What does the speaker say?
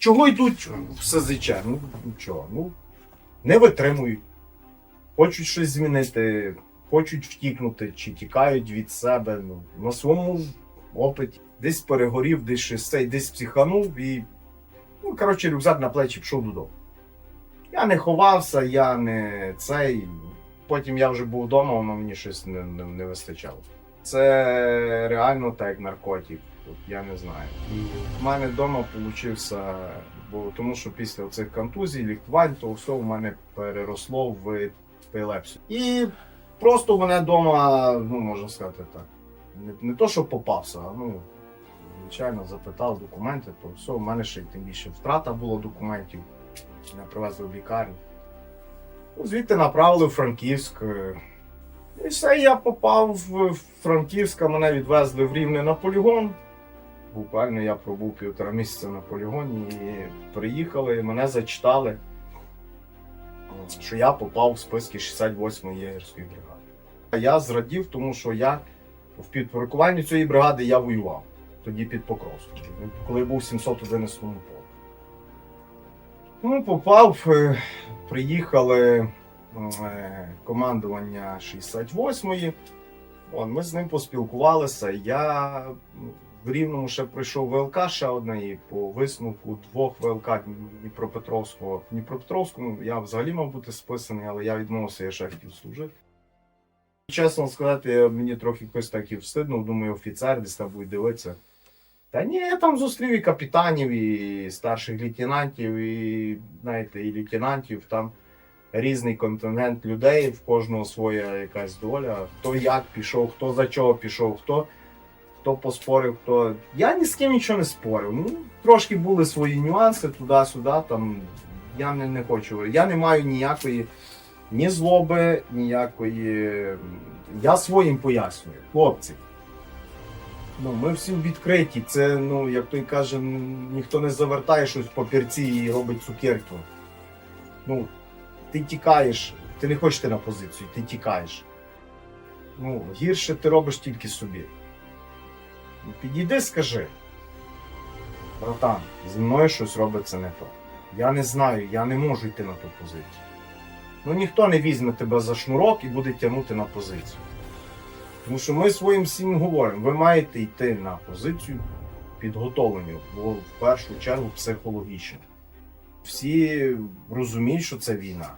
чого йдуть в СЗЧ? Ну нічого, ну не витримують. Хочуть щось змінити, хочуть втікнути, чи тікають від себе. Ну, на своєму опиті. Десь перегорів, десь цей, десь психанув і. Ну, коротше, рюкзак на плечі пішов додому. Я не ховався, я не цей. Потім я вже був вдома, воно мені щось не, не, не вистачало. Це реально так як наркотик. От я не знаю. І в мене вдома получився, бо тому що після цих контузій, лікувань, то все в мене переросло в епілепсію. І просто мене вдома, ну можна сказати так. Не, не то, що попався, а ну, звичайно, запитав документи, то все, в мене ще й тим більше втрата було документів. Мене привезли в лікарню. Ну, Звідти направили в Франківськ. І все, я попав в Франківськ, мене відвезли в Рівне на полігон. Буквально я пробув півтора місяця на полігоні і приїхали, і мене зачитали, що я попав в списки 68-ї єгерської бригади. Я зрадів, тому що я в підпорядкуванні цієї бригади я воював тоді під Покровськом, коли був в 711 полку. Ну, попав, е, приїхали е, командування 68-ї. Ми з ним поспілкувалися. Я в Рівному ще прийшов ВЛК ще одне, і по висновку двох ВЛК Дніпропетровського. Дніпропетровському я взагалі мав бути списаний, але я відмовився, я ще хотів служити. Чесно сказати, мені трохи якось так і встидно, думаю, офіцер десь там буде дивитися. Та ні, я там зустрів і капітанів, і старших лейтенантів, і знаєте, і лейтенантів. Там різний контингент людей, в кожного своя якась доля. Хто як пішов, хто за чого пішов, хто, хто поспорив, хто. Я ні з ким нічого не спорив. Ну, трошки були свої нюанси туди-сюди. Там я не, не хочу. Я не маю ніякої ні злоби, ніякої. Я своїм пояснюю, хлопці. Ну, ми всі відкриті. Це, ну, як той каже, ніхто не завертає щось в папірці і робить цукерку. Ну, ти тікаєш, ти не хочеш йти на позицію, ти тікаєш. Ну, гірше ти робиш тільки собі. Підійди, скажи. Братан, зі мною щось робиться не то. Я не знаю, я не можу йти на ту позицію. Ну ніхто не візьме тебе за шнурок і буде тягнути на позицію. Тому що ми своїм всім говоримо, ви маєте йти на позицію підготовлені, бо в першу чергу психологічно. Всі розуміють, що це війна.